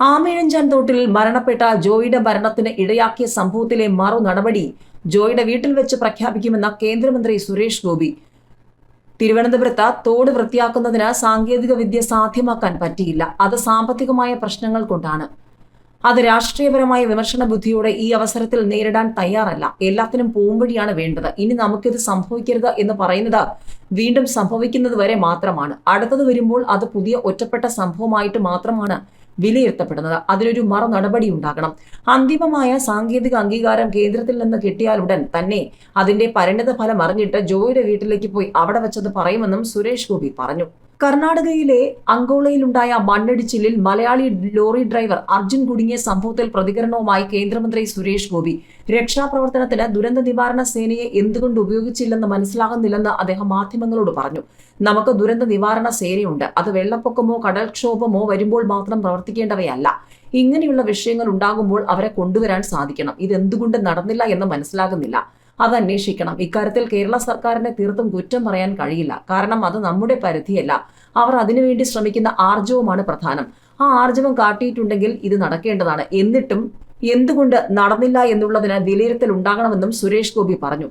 ആമയിഴഞ്ചാൻ തോട്ടിൽ മരണപ്പെട്ട ജോയിയുടെ മരണത്തിന് ഇടയാക്കിയ സംഭവത്തിലെ മറു നടപടി ജോയിയുടെ വീട്ടിൽ വെച്ച് പ്രഖ്യാപിക്കുമെന്ന കേന്ദ്രമന്ത്രി സുരേഷ് ഗോപി. തിരുവനന്തപുരത്ത് തോട് വൃത്തിയാക്കുന്നതിന് സാങ്കേതിക വിദ്യ സാധ്യമാക്കാൻ പറ്റിയില്ല. അത് സാമ്പത്തികമായ പ്രശ്നങ്ങൾ കൊണ്ടാണ്. അത് രാഷ്ട്രീയപരമായ വിമർശന ബുദ്ധിയോടെ ഈ അവസരത്തിൽ നേരിടാൻ തയ്യാറല്ല. എല്ലാത്തിനും പോംവഴിയാണ് വേണ്ടത്. ഇനി നമുക്കിത് സംഭവിക്കരുത് എന്ന് പറയുന്നത് വീണ്ടും സംഭവിക്കുന്നത് വരെ മാത്രമാണ്. അടുത്തത് വരുമ്പോൾ അത് പുതിയ ഒറ്റപ്പെട്ട സംഭവമായിട്ട് മാത്രമാണ് വിലയിരുത്തപ്പെടുന്നത്. അതിനൊരു മറ നടപടി ഉണ്ടാകണം. അന്തിമമായ സാങ്കേതിക അംഗീകാരം കേന്ദ്രത്തിൽ നിന്ന് കിട്ടിയാലുടൻ തന്നെ അതിന്റെ പരിണിത ഫലം അറിഞ്ഞിട്ട് ജോയിയുടെ വീട്ടിലേക്ക് പോയി അവിടെ വെച്ചത് പറയുമെന്നും സുരേഷ് ഗോപി പറഞ്ഞു. കർണാടകയിലെ അങ്കോളയിലുണ്ടായ മണ്ണിടിച്ചിലിൽ മലയാളി ലോറി ഡ്രൈവർ അർജുൻ കുടുങ്ങിയ സംഭവത്തിൽ പ്രതികരണവുമായി കേന്ദ്രമന്ത്രി സുരേഷ് ഗോപി. രക്ഷാപ്രവർത്തനത്തിന് ദുരന്ത നിവാരണ സേനയെ എന്തുകൊണ്ട് ഉപയോഗിച്ചില്ലെന്ന് മനസ്സിലാകുന്നില്ലെന്ന് അദ്ദേഹം മാധ്യമങ്ങളോട് പറഞ്ഞു. നമുക്ക് ദുരന്ത നിവാരണ സേനയുണ്ട്. അത് വെള്ളപ്പൊക്കമോ കടൽക്ഷോഭമോ വരുമ്പോൾ മാത്രം പ്രവർത്തിക്കേണ്ടവയല്ല. ഇങ്ങനെയുള്ള വിഷയങ്ങൾ ഉണ്ടാകുമ്പോൾ അവരെ കൊണ്ടുവരാൻ സാധിക്കണം. ഇതെന്തുകൊണ്ട് നടന്നില്ല എന്ന് മനസ്സിലാകുന്നില്ല. അത് അന്വേഷിക്കണം ഇക്കാര്യത്തിൽ കേരള സർക്കാരിനെ തീർത്തും കുറ്റം പറയാൻ കഴിയില്ല. കാരണം അത് നമ്മുടെ പരിധിയല്ല. അവർ അതിനുവേണ്ടി ശ്രമിക്കുന്ന ആർജവുമാണ് പ്രധാനം. ആ ആർജവം കാട്ടിയിട്ടുണ്ടെങ്കിൽ ഇത് നടക്കേണ്ടതാണ്. എന്നിട്ടും എന്തുകൊണ്ട് നടന്നില്ല എന്നുള്ളതിന് വിലയിരുത്തൽ ഉണ്ടാകണമെന്നും സുരേഷ് ഗോപി പറഞ്ഞു.